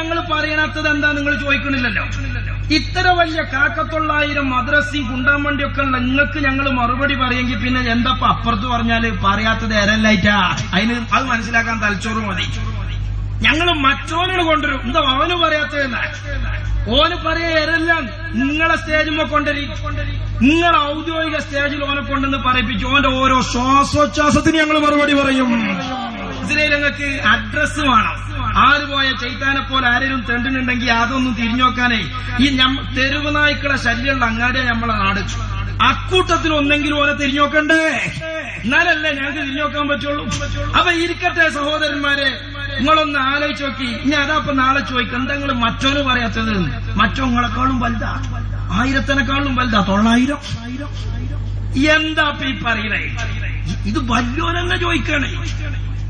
ഞങ്ങൾ പറയണത്തത് എന്താ നിങ്ങൾ ചോദിക്കണില്ലല്ലോ ഇത്ര വലിയ കാക്കത്തൊള്ളായിരം മദ്രസയും കുണ്ടാമണ്ടിയൊക്കെ ഉള്ള നിങ്ങൾക്ക് ഞങ്ങൾ മറുപടി പറയെങ്കിൽ പിന്നെ എന്താ അപ്പുറത്ത് പറഞ്ഞാൽ പറയാത്തത് എരല്ലായിട്ടാ അതിന് അത് മനസ്സിലാക്കാൻ തലച്ചോറ് മതി. ഞങ്ങൾ മറ്റോനോട് കൊണ്ടുവരും. എന്താ അവന് പറയാത്തതെന്ന് ഓന് പറയാ എരെല്ലാം നിങ്ങളെ സ്റ്റേജുമ്പോ കൊണ്ടുവരി. നിങ്ങളെ ഔദ്യോഗിക സ്റ്റേജിൽ ഓനെ കൊണ്ടെന്ന് പറയിപ്പിച്ചു ഓന്റെ ഓരോ ശ്വാസോച്ഛ്വാസത്തിന് ഞങ്ങൾ മറുപടി പറയും. ഇതിലെ ഞങ്ങൾക്ക് അഡ്രസ് വേണം. ആര് പോയ ചൈത്താനെ പോലെ ആരെങ്കിലും തെണ്ടിനുണ്ടെങ്കിൽ അതൊന്നും തിരിഞ്ഞോക്കാനേ ഈ തെരുവ് നായ്ക്കളെ ശല്യമുള്ള അങ്ങാടിയെ നമ്മളെ നാട് അക്കൂട്ടത്തിൽ ഒന്നെങ്കിലും ഓനെ തിരിഞ്ഞോക്കണ്ടേ എന്നാലല്ലേ ഞങ്ങൾക്ക് തിരിഞ്ഞോക്കാൻ പറ്റുള്ളൂ. അപ്പൊ ഇരിക്കട്ടെ സഹോദരന്മാരെ നിങ്ങളൊന്ന് ആലോചിച്ച് നോക്കി. ഇനി അതാപ്പൊ നാളെ ചോദിക്കും എന്താ മറ്റോന് പറയാത്തത്? മറ്റോ നിങ്ങളെക്കാളും വലുതാ? ആയിരത്തിനെക്കാളും വലുതാ? തൊള്ളായിരം? എന്താ ഈ പറയണേ ഇത് വല്യോനെന്നെ ചോദിക്കണേ.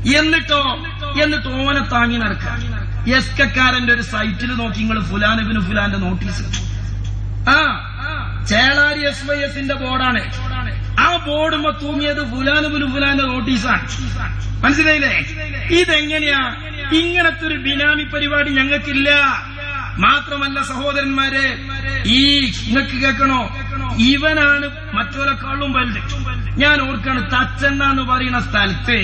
എന്നിട്ടോ? എന്നിട്ട് ഓനെ താങ്ങി നടക്കുക. എസ് കക്കാരന്റെ ഒരു സൈറ്റിൽ നോക്കി നിങ്ങൾ ഫുലാനബിന് ഫുലാന്റെ നോട്ടീസ്. ആ ചേളാരി എസ് വൈ എസിന്റെ ബോർഡാണ്. ആ ബോർഡുമ്പോ തൂങ്ങിയത് ഫുലാനബിന് ഫുലാന്റെ നോട്ടീസാണ്. മനസ്സിലായില്ലേ? ഇതെങ്ങനെയാ? ഇങ്ങനത്തെ ഒരു ബിനാമി പരിപാടി ഞങ്ങൾക്കില്ല. മാത്രമല്ല സഹോദരന്മാരെ ഈ നിങ്ങൾക്ക് കേൾക്കണോ? ഇവനാണ് മറ്റൊരെക്കാളും വലുത്. ഞാൻ ഓർക്കാണ് തച്ചെണ്ണ എന്ന് പറയുന്ന സ്ഥലത്ത്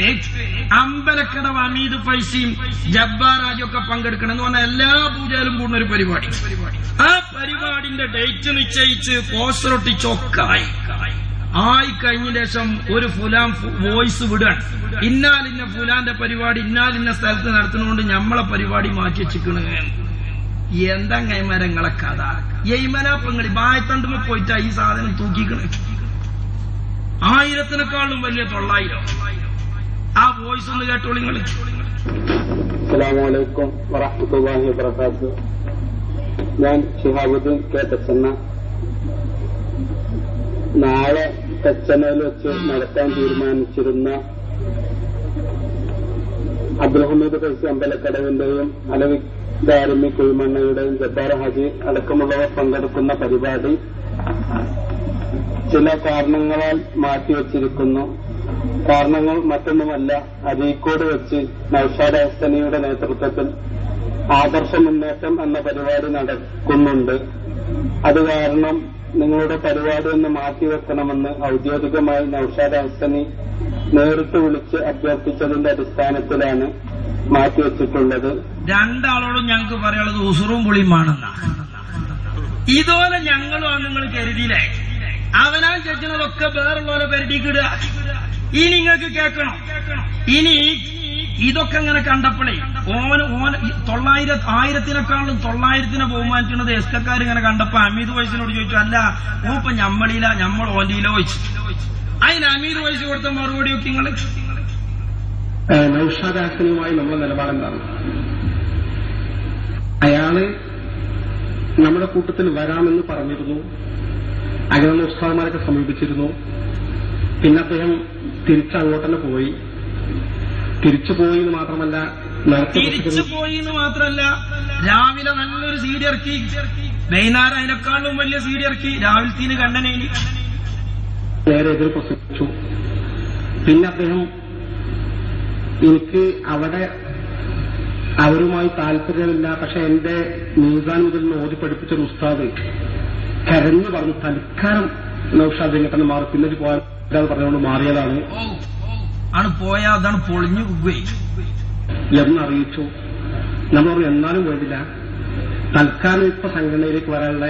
അമ്പലക്കടവ് അമീദ് ഫൈസിയും ജബ്ബാറാജൊക്കെ പങ്കെടുക്കണം എന്ന് പറഞ്ഞ എല്ലാ പൂജയിലും കൂടുന്ന ഒരു പരിപാടി. ആ പരിപാടിന്റെ ഡേറ്റ് നിശ്ചയിച്ച് പോസ്റ്റർ ഒട്ടിച്ചൊക്കായി ആയി. കഴിഞ്ഞ ശേഷം ഒരു ഫുലാൻ വോയിസ് വിടാൻ ഇന്നാലിന്ന ഫുലാന്റെ പരിപാടി ഇന്നാലിന്ന സ്ഥലത്ത് നടത്തുന്നതുകൊണ്ട് ഞമ്മളെ പരിപാടി മാറ്റി വെച്ചിക്കണ് എന്താ കൈമരങ്ങളെ കഥ? എയ്മനാപ്പങ്ങളി ബായത്തണ്ടുമ്പോ പോയിട്ടാ ഈ സാധനം തൂക്കിക്കണ് ആയിരത്തിനെക്കാളും വലിയ തൊള്ളായിരം. ആ വോയിസ് ഒന്ന് കേട്ടോളി നിങ്ങൾ അസ്സലാമലൈക്കും വറഹമത്തല്ലാഹി വബർക്കാത്തു ഞാൻ ഷിഹാബുദ്ദീൻ കെ തച്ചന്ന നാളെ തച്ചനയിൽ വെച്ച് നടത്താൻ തീരുമാനിച്ചിരുന്ന അബ്ദുൽഹമീദ് ഫൈസി അമ്പലക്കടവിന്റെയും അലവി ദാരുമി കുഴിമണ്ണയുടെയും ജബ്ബാർ ഹാജി അടക്കമുള്ളവർ പങ്കെടുക്കുന്ന പരിപാടി ചില കാരണങ്ങളാൽ മാറ്റിവച്ചിരിക്കുന്നു. കാരണങ്ങൾ മറ്റൊന്നുമല്ല. അരീക്കോട് വെച്ച് നൌഷാദ് ഹസ്തനിയുടെ നേതൃത്വത്തിൽ ആദർശ മുന്നേറ്റം എന്ന പരിപാടി നടക്കുന്നുണ്ട്. അത് കാരണം നിങ്ങളുടെ പരിപാടി ഒന്ന് മാറ്റിവെക്കണമെന്ന് ഔദ്യോഗികമായി നൌഷാദ് ഹസ്തനി നേരിട്ട് വിളിച്ച് അഭ്യർത്ഥിച്ചതിന്റെ അടിസ്ഥാനത്തിലാണ് മാറ്റിവെച്ചിട്ടുള്ളത്. രണ്ടാളോടും ഞങ്ങൾക്ക് പറയാനുള്ളത് ഉസുറും പുളിയുമാണെന്നാണ് ഇതുപോലെ ഞങ്ങളും നിങ്ങൾ കരുതിയില്ലേ അവനാൻ ചെച്ചുന്നതൊക്കെ വേറുള്ളവരെ പെരട്ടിക്കിടുക. ഇനി നിങ്ങൾക്ക് കേൾക്കണം. ഇനി ഇതൊക്കെ ഇങ്ങനെ കണ്ടപ്പോഴേ ഓന് ഓന തൊള്ളായിര ആയിരത്തിനെക്കാളും തൊള്ളായിരത്തിനെ ബഹുമാനിക്കുന്നത് എസ്കക്കാർ ഇങ്ങനെ കണ്ടപ്പോ അമീത് വയസ്സിനോട് ചോദിച്ചു അല്ല ഓപ്പ ഞമ്മളില ഞമ്മൾ ഓന്റിയിലോ വെച്ചു അതിന് അമീത് വയസ്സ് കൊടുത്ത മറുപടി ഒക്കെ നിങ്ങൾ നൌഷാദ് ഹസനുമായി നമ്മളെ നിലപാടെന്താണ്? അയാൾ നമ്മുടെ കൂട്ടത്തിൽ വരാമെന്ന് പറഞ്ഞിരുന്നു. അകന്ന ഉസ്താദന്മാരൊക്കെ സമീപിച്ചിരുന്നു. പിന്നെ അദ്ദേഹം തിരിച്ചങ്ങോട്ട് തന്നെ പോയി. തിരിച്ചു പോയി എന്ന് മാത്രമല്ല തിരിച്ചു പോയി എന്ന് മാത്രമല്ല രാവിലെ നല്ലൊരു സീഡി ഇറക്കി. വൈകുന്നേരം അതിനെക്കാളും വലിയ സീഡി ഇറക്കി. രാവിലത്തിന് കണ്ടനേനി നേരെ എതിർ പ്രസംഗിച്ചു. പിന്നെ അദ്ദേഹം എനിക്ക് അവിടെ അവരുമായി താല്പര്യമില്ല പക്ഷെ എന്റെ നീസാൻ മുതൽ ഓതി പഠിപ്പിച്ച ഒരു ഉസ്താദ്. കരഞ്ഞു പറഞ്ഞു തൽക്കാലം നൌഷാദ് ഇങ്ങോട്ടെന്ന് മാറി. പിന്നെ പോയാൽ പറഞ്ഞുകൊണ്ട് മാറിയതാണ്. ആണ് പോയാൽ അതാണ് പൊളിഞ്ഞു എന്നറിയിച്ചു. നമ്മൾ എന്നാലും വേണ്ടില്ല തൽക്കാലം ഇപ്പൊ സംഘടനയിലേക്ക് വരാനുള്ള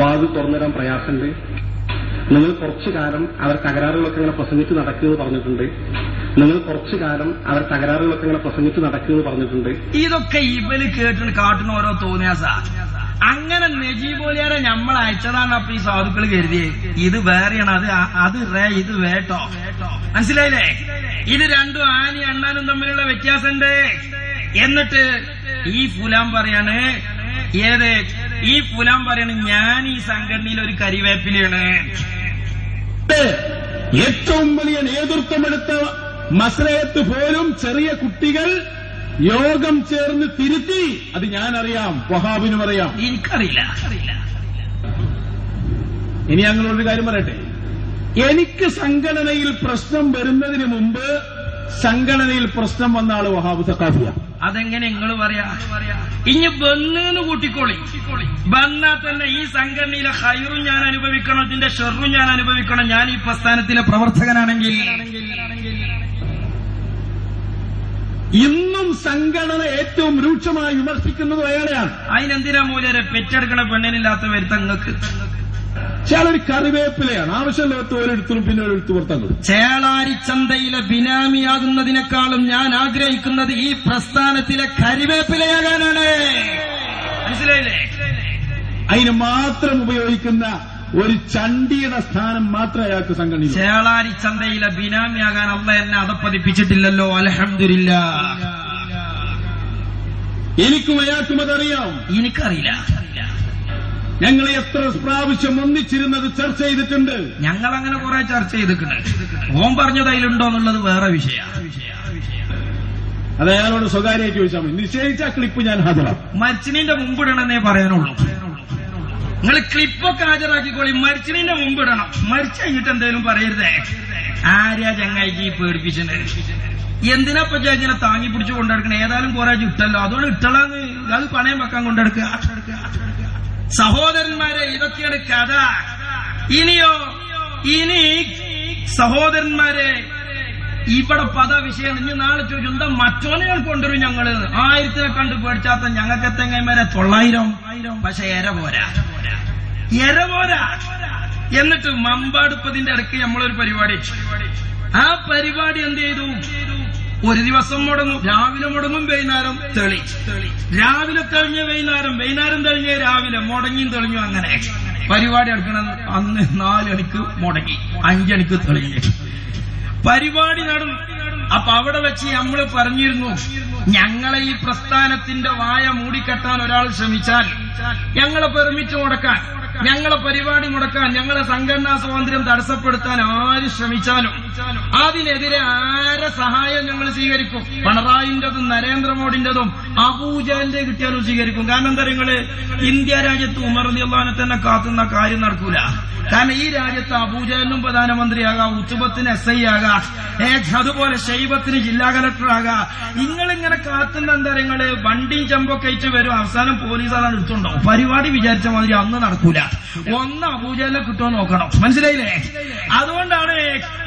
വാത് തുറന്നിടാൻ പ്രയാസമുണ്ട്. നിങ്ങൾ കുറച്ചു കാലം അവർ തകരാറുകളൊക്കെ ഇങ്ങനെ പ്രസംഗിച്ച് നടക്കുമെന്ന് പറഞ്ഞിട്ടുണ്ട്. നിങ്ങൾ കുറച്ചു കാലം അവർ തകരാറുകളൊക്കെ ഇങ്ങനെ പ്രസംഗിച്ച് നടക്കുമെന്ന് പറഞ്ഞിട്ടുണ്ട്. ഇതൊക്കെ ഇവർ കേട്ടിട്ട് കാട്ടുന്ന ഓരോ തോന്നിയാസ അങ്ങനെ നജീബോലിയാരെ നമ്മൾ അയച്ചതാണ് അപ്പൊ ഈ സാധുക്കൾ കരുതിയേ. ഇത് വേറെയാണ് അത് അത് റേ ഇത് വേട്ടോ മനസ്സിലായില്ലേ? ഇത് രണ്ടും ആനി അണ്ണാനും തമ്മിലുള്ള വ്യത്യാസമുണ്ട് എന്നിട്ട് ഈ ഫുലാം പറയാണ് ഏത്? ഈ ഫുലാം പറയാണ് ഞാൻ ഈ സംഘടനയിൽ ഒരു കരിവേപ്പിലാണ് ഏറ്റവും വലിയ നേതൃത്വമെടുത്ത മസ്രയത്ത് പോലും ചെറിയ കുട്ടികൾ യോഗം ചേർന്ന് തിരുത്തി. അത് ഞാനറിയാം. വഹാബിനും അറിയാം. എനിക്കറിയില്ല. ഇനി ഞങ്ങളൊരു കാര്യം പറയട്ടെ. എനിക്ക് സംഘടനയിൽ പ്രശ്നം വരുന്നതിന് മുമ്പ് സംഘടനയിൽ പ്രശ്നം വന്ന ആൾ വഹാബ് സക്കാഫിയ അതെങ്ങനെ നിങ്ങൾ പറയാ? ഇനി ബന്ന് കൂട്ടിക്കോളി. ബന്നാ തന്നെ ഈ സംഘടനയിലെ ഹൈറും ഞാൻ അനുഭവിക്കണം ഇതിന്റെ ഷെറും ഞാൻ അനുഭവിക്കണം. ഞാൻ ഈ പ്രസ്ഥാനത്തിലെ പ്രവർത്തകനാണെങ്കിൽ. ഇന്നും സംഘടന ഏറ്റവും രൂക്ഷമായി വിമർശിക്കുന്നത് അയാളെയാണ് അതിനെന്തിനാ മൂലരെ പെറ്റെടുക്കണ പെണ്ണിനില്ലാത്ത വരുത്ത നിങ്ങൾക്ക് ചിലർ കറിവേപ്പിലയാണ്. ആവശ്യമില്ലാത്ത ഓരോരുത്തരും പിന്നെ ഓരോരുത്തർ പുറത്തങ്ങൾ ചേളാരി ചന്തയിലെ ബിനാമിയാകുന്നതിനേക്കാളും ഞാൻ ആഗ്രഹിക്കുന്നത് ഈ പ്രസ്ഥാനത്തിലെ കരിവേപ്പിലയാകാനാണ് മനസ്സിലായില്ലേ? അതിന് മാത്രം ഉപയോഗിക്കുന്ന ഒരു ചണ്ടിയുടെ സ്ഥാനം മാത്രമേ അയാൾക്ക് സംഘടന ചേളാരി ചന്തയിലെ ബിനാമിയാകാൻ അല്ല എന്നെ അതപ്പതിപ്പിച്ചിട്ടില്ലല്ലോ. അലഹമില്ല എനിക്കും അയാൾക്കും അതറിയാം. എനിക്കറിയില്ല. ഞങ്ങൾ എത്ര പ്രാവശ്യം ഒന്നിച്ചിരുന്നത് ചർച്ച ചെയ്തിട്ടുണ്ട്. ഞങ്ങൾ അങ്ങനെ കുറെ ചർച്ച ചെയ്തിട്ടുണ്ട്. ഓം പറഞ്ഞത് അതിലുണ്ടോ എന്നുള്ളത് വേറെ വിഷയ. അത് അയാളോട് സ്വകാര്യമായിട്ട് ചോദിച്ചാൽ മതി. നിശ്ചയിച്ച ക്ലിപ്പ് ഞാൻ ഹാജരാ മരിച്ചിനിന്റെ മുമ്പിടണമെന്നേ പറയാനുള്ളൂ. നിങ്ങൾ ക്ലിപ്പൊക്കെ ഹാജരാക്കിക്കോളി. മരിച്ചതിന്റെ മുമ്പ് ഇടണം. മരിച്ചു കഴിഞ്ഞിട്ട് എന്തേലും പറയരുതേ. ആര്യാ ചങ്ങായിക്ക് പേടിപ്പിച്ചത്? എന്തിനാ ഇപ്പൊ ഇങ്ങനെ താങ്ങി പിടിച്ചു കൊണ്ടെടുക്കണേ? ഏതായാലും കോരാജ് ഇട്ടല്ലോ. അതുകൊണ്ട് ഇട്ടലാന്ന് അത് പണയം വെക്കാൻ കൊണ്ടെടുക്കുക. സഹോദരന്മാരെ ഇതൊക്കെയാണ് കഥ. ഇനിയോ ഇനി സഹോദരന്മാരെ ഇവിടെ പദ വിഷയം. ഇനി നാളെ ചോദിച്ചു എന്താ മറ്റോനെ കൊണ്ടുവരും ഞങ്ങൾ? ആയിരത്തിനെ കണ്ട് പേടിച്ചാത്ത ഞങ്ങൾക്ക് എത്തങ്ങന്മാരെ തൊള്ളായിരം. പക്ഷെ എര പോരാ. എര എന്നിട്ട് മമ്പാടുപ്പതിന്റെ അടുക്ക് നമ്മളൊരു പരിപാടി. ആ പരിപാടി എന്ത് ചെയ്തു? ഒരു ദിവസം മുടങ്ങും. രാവിലെ മുടങ്ങും വൈകുന്നേരം തെളി. രാവിലെ തെളിഞ്ഞ വൈകുന്നേരം. വൈകുന്നേരം തെളിഞ്ഞ രാവിലെ മുടങ്ങിയും തെളിഞ്ഞു അങ്ങനെ. പരിപാടി എടുക്കണം അന്ന് നാലണിക്ക് മുടങ്ങി. അഞ്ചണിക്ക് തെളിഞ്ഞു. പരിപാടി നടന്നു. അപ്പൊ അവിടെ വെച്ച് നമ്മൾ പറഞ്ഞിരുന്നു ഞങ്ങളെ ഈ പ്രസ്ഥാനത്തിന്റെ വായ മൂടിക്കെട്ടാൻ ഒരാൾ ശ്രമിച്ചാൽ ഞങ്ങളെ പെർമിറ്റ് മുടക്കാൻ. ഞങ്ങളെ പരിപാടി മുടക്കാൻ ഞങ്ങളെ സംഘടനാ സ്വാതന്ത്ര്യം തടസ്സപ്പെടുത്താൻ ആര് ശ്രമിച്ചാലും അതിനെതിരെ ആരെ സഹായം ഞങ്ങൾ സ്വീകരിക്കും? പിണറായിന്റെതും നരേന്ദ്രമോദിന്റെതും അബൂജാലിന്റെ കിട്ടിയാലും സ്വീകരിക്കും. കാരണം എന്താ നിങ്ങൾ? ഇന്ത്യ രാജ്യത്ത് ഉമർ അള്ളഹാനെ തന്നെ കാത്തുന്ന കാര്യം നടക്കൂല. കാരണം ഈ രാജ്യത്ത് അബൂജാലിനും പ്രധാനമന്ത്രിയാകാം ഉച്ചബത്തിന് എസ് ഐ ആകാം അതുപോലെ ഷൈബത്തിന് ജില്ലാ കലക്ടറാകാം നിങ്ങളിങ്ങനെ കാത്തുന്ന എന്താ നിങ്ങൾ? വണ്ടിയും ചെമ്പൊക്കെ അയച്ച് വരും. അവസാനം പോലീസ് അതാണ് എടുത്തുണ്ടാവും പരിപാടി വിചാരിച്ച മാതിരി അന്ന് നടക്കൂല. ഒന്ന് അബൂജാലിനെ കിട്ടുമോ നോക്കണം. മനസ്സിലായില്ലേ? അതുകൊണ്ടാണ്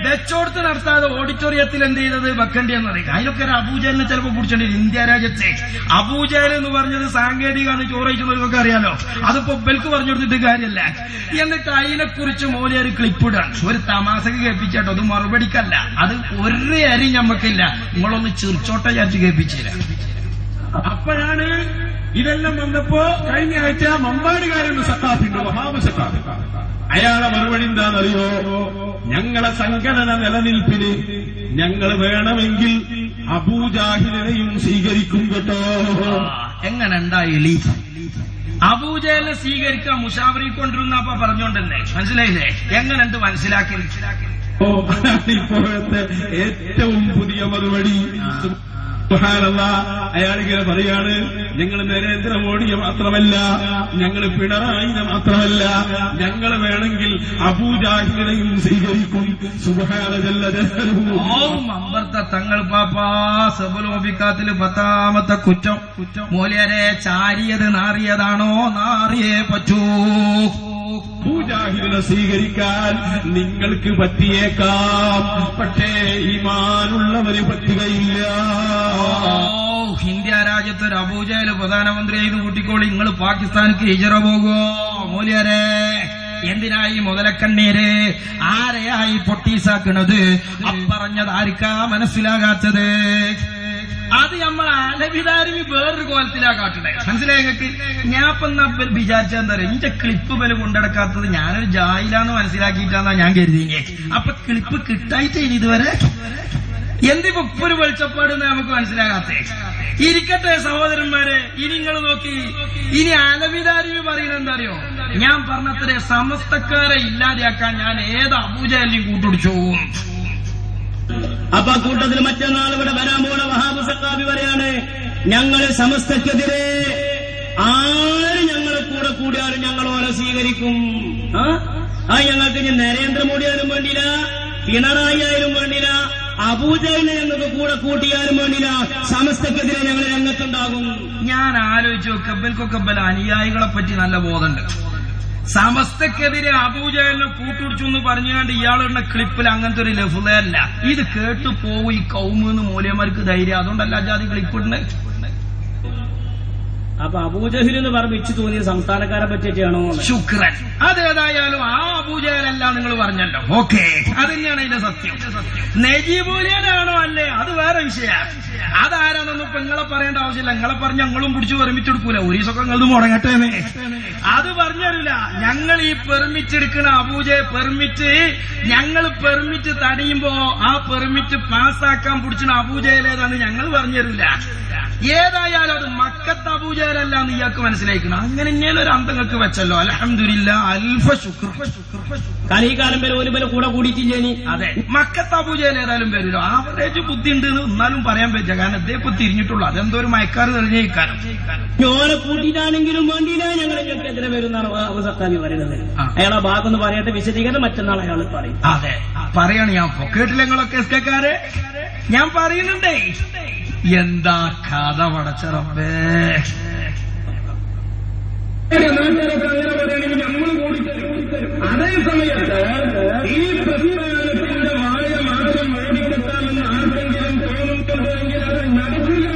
വെച്ചോടത്ത് നടത്താതെ ഓഡിറ്റോറിയത്തിൽ എന്ത് ചെയ്തത്? വെക്കേണ്ടി എന്ന് പറയുക അതിനൊക്കെ ഒരു അബൂജാലിനെ ചിലപ്പോൾ പിടിച്ചിട്ടുണ്ട് ഇന്ത്യ രാജ്യത്തെ. അബൂജാൽ എന്ന് പറഞ്ഞത് സാങ്കേതികമാണ് ചോറയിച്ചവർക്കൊക്കെ അറിയാലോ. അതിപ്പോ ബെൽക്ക് പറഞ്ഞു കൊടുത്തിട്ട് കാര്യമല്ല എന്നിട്ട് അതിനെക്കുറിച്ച് മോലി ഒരു ക്ലിപ്പ് ഇടാണ്. ഒരു തമാശക്ക് കേൾപ്പിച്ചാട്ടോ. അത് മറുപടിക്കല്ല. അത് ഒരു അരി ഞമ്മക്കില്ല. നിങ്ങളൊന്ന് ചിർച്ചോട്ട ചാച്ച് കേൾപ്പിച്ചില്ല. അപ്പോഴാണ് ഇതെല്ലാം വന്നപ്പോ കഴിഞ്ഞ ആഴ്ച മമ്പാടുകാരൻ സത്താഫിന്റെ വഹാബ് സത്താഫ് അയാളെ മറുപടി എന്താണെന്നറിയോ? ഞങ്ങളെ സംഘടന നിലനിൽപ്പിന് ഞങ്ങൾ വേണമെങ്കിൽ അബൂജാഹിലിനെയും സ്വീകരിക്കും കേട്ടോ. എങ്ങനെ ഉണ്ടായി അബൂജയെ സ്വീകരിക്കാൻ മുഷാവറി കൊണ്ടിരുന്നപ്പ പറഞ്ഞോണ്ടല്ലേ? മനസ്സിലായില്ലേ? എങ്ങനെയുണ്ട് മനസ്സിലാക്കി ഇപ്പോഴത്തെ ഏറ്റവും പുതിയ മറുപടി. സുബ്ഹാനല്ലാ, അയാളിങ്ങനെ പറയാണ് ഞങ്ങൾ നരേന്ദ്രമോദിയെ മാത്രമല്ല ഞങ്ങൾ പിണറായിനെ മാത്രമല്ല ഞങ്ങൾ വേണമെങ്കിൽ അബൂജാഹിദിനെയും സ്വീകരിക്കും. സുബഹാന ജല്ല ജലാലുഹു. ഓ അമ്പർത്ത തങ്ങൾ പാപ്പാ സബലോപിക്കാത്തിൽ പത്താമത്തെ കുറ്റം. കുറ്റം. മോലിയരെ ചാരിയത് നാറിയതാണോ നാറിയേ പറ്റൂ. അബൂജാഹിലിനെ സ്വീകരിക്കാൻ നിങ്ങൾക്ക് പറ്റിയേക്കാം. പക്ഷേ ഈമാനുള്ളവര് പറ്റുകയില്ല. ഇന്ത്യ രാജ്യത്ത് ഒരു അബൂജയിൽ പ്രധാനമന്ത്രി ചെയ്ത് കൂട്ടിക്കോളി. നിങ്ങൾ പാകിസ്ഥാനിക്ക് ഹിജറ പോകുമോ മൂല്യരെ എന്തിനായി മുതലക്കണ്ണീര്? ആരെയായി പൊട്ടീസാക്കണത്? അപ്പറഞ്ഞത് ആർക്കാ മനസ്സിലാകാത്തത്? അത് നമ്മൾ അലവിതാരി വേറൊരു കോലത്തിലാ കാട്ടണേ മനസ്സിലായി നിങ്ങക്ക് ഞാൻ ഇപ്പൊ എന്നാ വിചാരിച്ച എന്താ പറയുക എന്റെ ക്ലിപ്പ് വില കൊണ്ടെടുക്കാത്തത് ഞാനൊരു ജായിലാന്ന് മനസ്സിലാക്കിയിട്ടാന്നാ ഞാൻ കരുതിയെ. അപ്പൊ ക്ലിപ്പ് കിട്ടായിട്ട് ഇനി ഇതുവരെ? എന്തിപ്പോ ഒരു വെളിച്ചപ്പാട് നമുക്ക് മനസ്സിലാകാത്തേ? ഇരിക്കട്ടെ സഹോദരന്മാരെ ഇനി നിങ്ങൾ നോക്കി. ഇനി അലവിതാരി പറയുന്നത് എന്താ അറിയോ? ഞാൻ പറഞ്ഞത്രേ സമസ്തക്കാരെ ഇല്ലാതെയാക്കാൻ ഞാൻ ഏത് അബൂജാലിയും കൂട്ടുപിടിച്ചു അപ്പൊ കൂട്ടത്തിൽ മറ്റന്നാൾ ഇവിടെ വരാൻ പോണ വഹാബ് സക്കാബി പറയാണ് ഞങ്ങൾ സമസ്തക്കെതിരെ ആര് ഞങ്ങളെ കൂടെ കൂടിയാലും ഞങ്ങൾ ഓരോ സ്വീകരിക്കും. ആ? ഞങ്ങൾക്ക് ഇനി നരേന്ദ്രമോദി ആയാലും വേണ്ടില്ല പിണറായി ആയാലും വേണ്ടില്ല അബൂജലിനെ ഞങ്ങൾക്ക് കൂടെ കൂട്ടിയാലും വേണ്ടില്ല സമസ്തക്കെതിരെ ഞങ്ങൾ രംഗത്തുണ്ടാകും. ഞാൻ ആലോചിച്ചു ബല അനുയായികളെ പറ്റി നല്ല ബോധമുണ്ട്. സമസ്തക്കെതിരെ അബൂജഹലിനെ കൂട്ടുപിടിച്ചു എന്ന് പറഞ്ഞുകൊണ്ട് ഇയാളുടെ ക്ലിപ്പിൽ അങ്ങനത്തെ ഒരു ലഫുതയല്ല ഇത് കേട്ടു പോവും ഈ കൗമെന്ന് മൂലയന്മാർക്ക് ധൈര്യം. അതുകൊണ്ടല്ല ജാതി ക്ലിപ്പിടുന്നത് അപ്പൊ അബൂജഹിൽ എന്ന് പറഞ്ഞ് ഇച്ചു തോന്നിയ സംസ്ഥാനക്കാരെ പറ്റിയിട്ടാണോ ശുക്രൻ. അതേതായാലും ആ അബൂജഹലല്ല നിങ്ങൾ പറഞ്ഞല്ലോ. ഓക്കെ. അത് തന്നെയാണ് അതിന്റെ സത്യം. നജീബുലിയാണോ അല്ലേ? അത് വേറെ വിഷയ. അതാരാന്നൊന്നും ഇപ്പൊ നിങ്ങളെ പറയേണ്ട ആവശ്യമില്ല. നിങ്ങളെ പറഞ്ഞ് ഞങ്ങളും പിടിച്ച് പെർമിച്ചെടുക്കൂല ഒരു ദിവസമൊക്കെ നിങ്ങൾ മുടങ്ങട്ടെ അത് പറഞ്ഞല്ല ഞങ്ങൾ ഈ പെർമിറ്റ് എടുക്കുന്ന അബൂജയെ പെർമിറ്റ് ഞങ്ങൾ പെർമിറ്റ് തടയുമ്പോ ആ പെർമിറ്റ് പാസ്സാക്കാൻ പിടിച്ചിന് അബൂജയിലേതാന്ന് ഞങ്ങൾ പറഞ്ഞുതരില്ല ഏതായാലും അത് മക്കത്ത് അബൂജയിലല്ല എന്ന് ഇയാൾക്ക് മനസ്സിലാക്കണം അങ്ങനെ ഇങ്ങനെ ഒരു അന്തങ്ങൾക്ക് വെച്ചല്ലോ. അലഹമില്ല അൽഫ ശുക്ർ. കാലം വരെ ഒരു പേര് കൂടെ കൂടിയിട്ടില്ലേനി അതെ. മക്കത്ത് അബൂജയിൽ ഏതായാലും വരില്ലോ. ആവറേജ് ബുദ്ധി ഉണ്ട് എന്ന് എന്നാലും പറയാൻ പറ്റില്ല. കാരണം ഇതേ ഇപ്പൊ തിരിഞ്ഞിട്ടുള്ളൂ. അതെന്തോ ഒരു മയക്കാറ് തെളിഞ്ഞേക്കാരം ഞോനെ കൂട്ടിയിട്ടാണെങ്കിലും വേണ്ടിയില്ല. ഞങ്ങൾ എതിരെ വരുന്നാണ് അബു സത്താബി പറയുന്നത്. അയാളെ ഭാഗത്തുനിന്ന് പറയട്ടെ വിശദീകരണം മറ്റന്നാൾ അയാൾ പറയും. അതെ. പറയാണ് ഞാൻ. കേട്ടില്ല നിങ്ങളൊക്കെ എസ് കെക്കാരെ ഞാൻ പറയുന്നുണ്ടേ. എന്താ കഥ പടച്ചറപ്പേ അതേസമയത്ത് ഈ പ്രസ്ഥാനത്തിന്റെ വായ മാത്രം ഓടിക്കെട്ടാമെന്ന് ആർക്കെങ്കിലും തോന്നുന്നുണ്ടെങ്കിൽ അത് നടക്കില്ല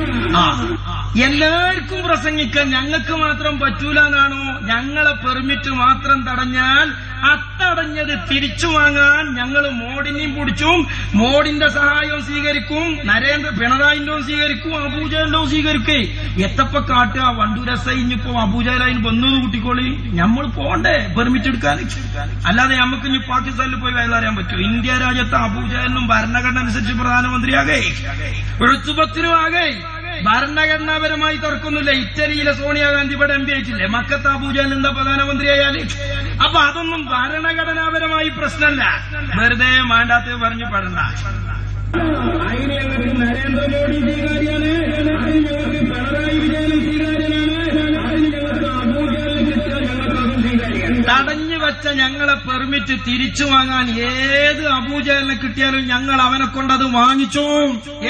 എല്ലാവർക്കും പ്രസംഗിക്കാൻ ഞങ്ങൾക്ക് മാത്രം പറ്റൂലാണോ ഞങ്ങളെ പെർമിറ്റ് മാത്രം തടഞ്ഞാൽ അത്തടഞ്ഞത് തിരിച്ചു വാങ്ങാൻ ഞങ്ങൾ മോഡിനെയും പിടിച്ചും മോഡിന്റെ സഹായവും സ്വീകരിക്കും നരേന്ദ്ര പിണറായിന്റെ സ്വീകരിക്കും അബൂജലിന്റെ സ്വീകരിക്കേ. എത്തപ്പ കാട്ടുക വണ്ടൂരസ ഇനിയിപ്പോ അബൂജലായി വന്നത് കുട്ടിക്കോളി. നമ്മൾ പോണ്ടേ പെർമിറ്റ് എടുക്കാൻ. അല്ലാതെ നമുക്ക് ഇനി പാകിസ്ഥാനിൽ പോയി വയലറിയാൻ പറ്റും? ഇന്ത്യ രാജ്യത്ത് അബൂജാലിനും ഭരണഘടന അനുസരിച്ച് പ്രധാനമന്ത്രിയാകെ. എഴുത്തുപത്തിനും ആകെ ഭരണഘടനാപരമായി തുറക്കുന്നില്ല. ഇറ്റലിയിലെ സോണിയാഗാന്ധി ഇവിടെ എം പി ആയിട്ടില്ലേ? മക്കത്ത് അബൂജാൽ എന്താ പ്രധാനമന്ത്രിയായാൽ അപ്പൊ അതൊന്നും ഭരണഘടനാപരമായി പ്രശ്നമല്ല. വെറുതെ മാണ്ടാത്ത പറഞ്ഞു പാടണ്ട. അതിന് നരേന്ദ്രമോദി സ്വീകാര്യാണ്. പിണറായി വിജയനും സ്വീകാര്യനാണ് തടഞ്ഞു വെച്ച ഞങ്ങളെ പെർമിറ്റ് തിരിച്ചു വാങ്ങാൻ ഏത് അബൂജലിനെ കിട്ടിയാലും ഞങ്ങൾ അവനെ കൊണ്ടത് വാങ്ങിച്ചു?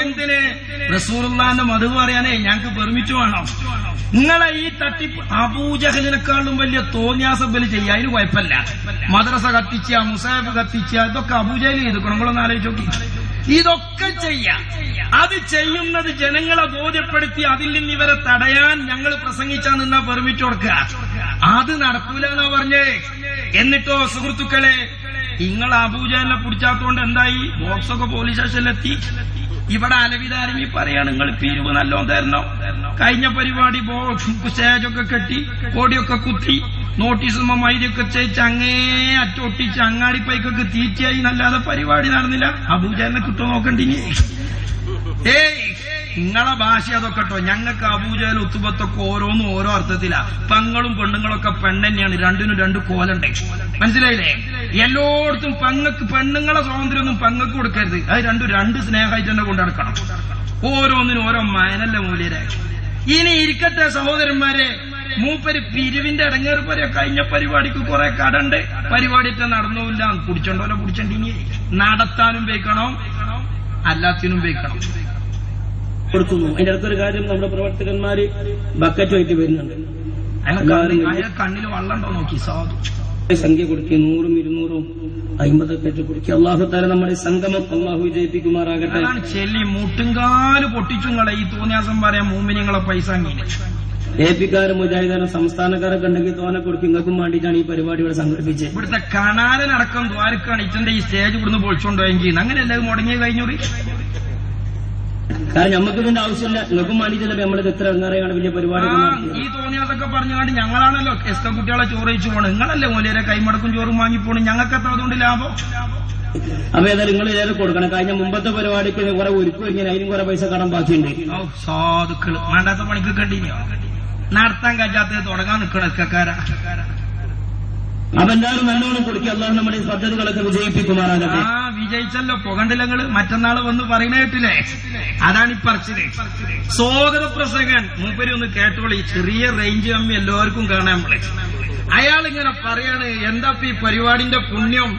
എന്തിന്? റസൂറുല്ലാന്റെ മധു പറയാനേ ഞങ്ങൾക്ക് പെർമിറ്റ് വേണം. നിങ്ങളെ ഈ തട്ടിപ്പ് അബൂജഹലിനെക്കാളും വലിയ തോന്നിയാസം ബലി ചെയ്യുക അതിന് കുഴപ്പമില്ല. മദ്രസ കത്തിച്ച മുസാഫ് കത്തിച്ച ഇതൊക്കെ അബൂജഹൽ ചെയ്തിക്കണം നിങ്ങളൊന്ന് ആലോചിച്ച് നോക്കി. ഇതൊക്കെ ചെയ്യാം. അത് ചെയ്യുന്നത് ജനങ്ങളെ ബോധ്യപ്പെടുത്തി അതിൽ നിന്ന് ഇവരെ തടയാൻ ഞങ്ങൾ പ്രസംഗിച്ചാൽ നിന്നാ പെർമിറ്റ് കൊടുക്കുക. അത് നടക്കൂല എന്നാ പറഞ്ഞേ. എന്നിട്ടോ സുഹൃത്തുക്കളെ നിങ്ങൾ അബൂജാലിനെ പിടിച്ചാത്തോണ്ട് എന്തായി? ബോക്സൊക്കെ പോലീസ് സ്റ്റേഷനിലെത്തി ഇവിടെ അലവിതാരമി പറയാണ് നിങ്ങൾ പിരിവ് നല്ലോ തരണം. കഴിഞ്ഞ പരിപാടി ബോക്സ് സ്റ്റേജൊക്കെ കെട്ടി കോടിയൊക്കെ കുത്തി നോട്ടീസും മൈരിയൊക്കെ ചേച്ച് അങ്ങേ അറ്റൊട്ടിച്ച് അങ്ങാടി പൈക്കൊക്കെ തീറ്റയായി നല്ലാതെ പരിപാടി നടന്നില്ല. അബൂജാലിനെ കിട്ടുമോ നോക്കണ്ടിനി. ഏയ് നിങ്ങളെ ഭാഷ അതൊക്കെ കേട്ടോ. ഞങ്ങൾക്ക് അബൂജയിൽ ഉത്തുബത്തൊക്കെ ഓരോന്നും ഓരോ അർത്ഥത്തിലാ. പങ്ങളും പെണ്ണുങ്ങളൊക്കെ പെണ്ണെന്നെയാണ്. രണ്ടിനും രണ്ട് കോലുണ്ട്. മനസ്സിലായില്ലേ? എല്ലായിടത്തും പങ്ങക്ക് പെണ്ണുങ്ങളെ സ്വാതന്ത്ര്യമൊന്നും പങ്ങക്ക് കൊടുക്കരുത്. അത് രണ്ടും രണ്ട് സ്നേഹമായിട്ട് തന്നെ കൊണ്ടു നടക്കണം. ഓരോന്നിനും ഓരോ മയനല്ല മൂല്യരെ. ഇനി ഇരിക്കട്ടെ സഹോദരന്മാരെ. മൂപ്പര് പിരിവിന്റെ ഇടങ്ങേറ് കഴിഞ്ഞ പരിപാടിക്ക് കുറെ കടണ്ട്. പരിപാടിയൊക്കെ നടന്നില്ല കുടിച്ചോണ്ടോലെ കുടിച്ചോണ്ടിനി. നടത്താനും വെക്കണം അല്ലാത്തിനും വെക്കണം കൊടുക്കുന്നു. അതിന്റെ അടുത്തൊരു കാര്യം നമ്മുടെ പ്രവർത്തകന്മാര് ബക്കറ്റുമായിട്ട് വരുന്നുണ്ട്. കണ്ണിൽ വള്ളം നോക്കി സാധു? സംഖ്യ കൊടുക്കുക നൂറും ഇരുന്നൂറും അയിമ്പതൊക്കെ കൊടുക്കുക അള്ളാഹു താല നമ്മുടെ സംഗമം അള്ളാഹു വിജയിപ്പിക്കുമാറാകട്ടെ. ചെല്ലി മുട്ടുംകാൽ പൊട്ടിച്ചുങ്ങളെ ഈ തോന്നിയാസം പറയാൻ മൂമിനിങ്ങളെ പൈസ അങ്ങനെ. എ പിക്കാരും മുജാഹിദാരും സംസ്ഥാനക്കാരൊക്കെ ഉണ്ടെങ്കിൽ തോനെ കൊടുക്കും. ഇങ്ങൾക്കും വേണ്ടിയിട്ടാണ് ഈ പരിപാടി ഇവിടെ സംഘടിപ്പിച്ചത്. ഇവിടുത്തെ കണാലിനടക്കം ദ്വാരക്കാണ്. ഇച്ചന്റെ ഈ സ്റ്റേജ് ഇവിടുന്ന് പൊളിച്ചോണ്ടോ എങ്കിൽ അങ്ങനെ എല്ലാവരും മുടങ്ങി കഴിഞ്ഞൂറി? കാരണം നമുക്ക് ഇതിന്റെ ആവശ്യമില്ല. നിങ്ങൾക്കും വേണ്ടിയിട്ടല്ലേ നമ്മളിത് എത്ര എന്നറിയാണ് വലിയ പരിപാടി ഈ തോന്നിയതൊക്കെ പറഞ്ഞുകൊണ്ട് ഞങ്ങളാണല്ലോ എസ് കെ കുട്ടികളെ ചോറയിച്ചു പോണ്. നിങ്ങളല്ലേ മൂലരെ കൈമടക്കും ചോറും വാങ്ങി പോണ്. ഞങ്ങൾക്ക് എത്ര അതുകൊണ്ട് ലാഭം? അപ്പൊ ഏതായാലും നിങ്ങൾ ഏതൊക്കെ കൊടുക്കണം. കഴിഞ്ഞ മുമ്പത്തെ പരിപാടിക്ക് കുറെ ഒരുക്കും ഇങ്ങനെ അതിനും കുറെ പൈസ കടം ബാക്കിയുണ്ട്. സാധുക്കൾ സാധുക്കൾ. വേണ്ടാത്ത പണിക്ക് കണ്ടിന്യോ നടത്താൻ കഴിയാത്തത് തുടങ്ങാൻ നിൽക്കണം എസ്കക്കാരാ. അപ്പൊ എല്ലാവരും നല്ലോണം കൊടുക്കുക അല്ലാതെ നമ്മുടെ ഈ പദ്ധതികളൊക്കെ വിജയിപ്പിക്കുമാറാകട്ടെ. വിജയിച്ചല്ലോ പുകണ്ടില്ലങ്ങൾ മറ്റന്നാൾ വന്ന് പറയണേട്ടില്ലേ അതാണ് ഈ പറച്ചിൽ. സ്വാഗത പ്രസംഗൻ. മൂപ്പര് ഒന്ന് കേട്ടോളി. ചെറിയ റേഞ്ച് കമ്മി എല്ലാവർക്കും കാണാൻ നമ്മളെ. അയാൾ ഇങ്ങനെ പറയാണ് എന്താ ഈ പരിപാടിന്റെ പുണ്യം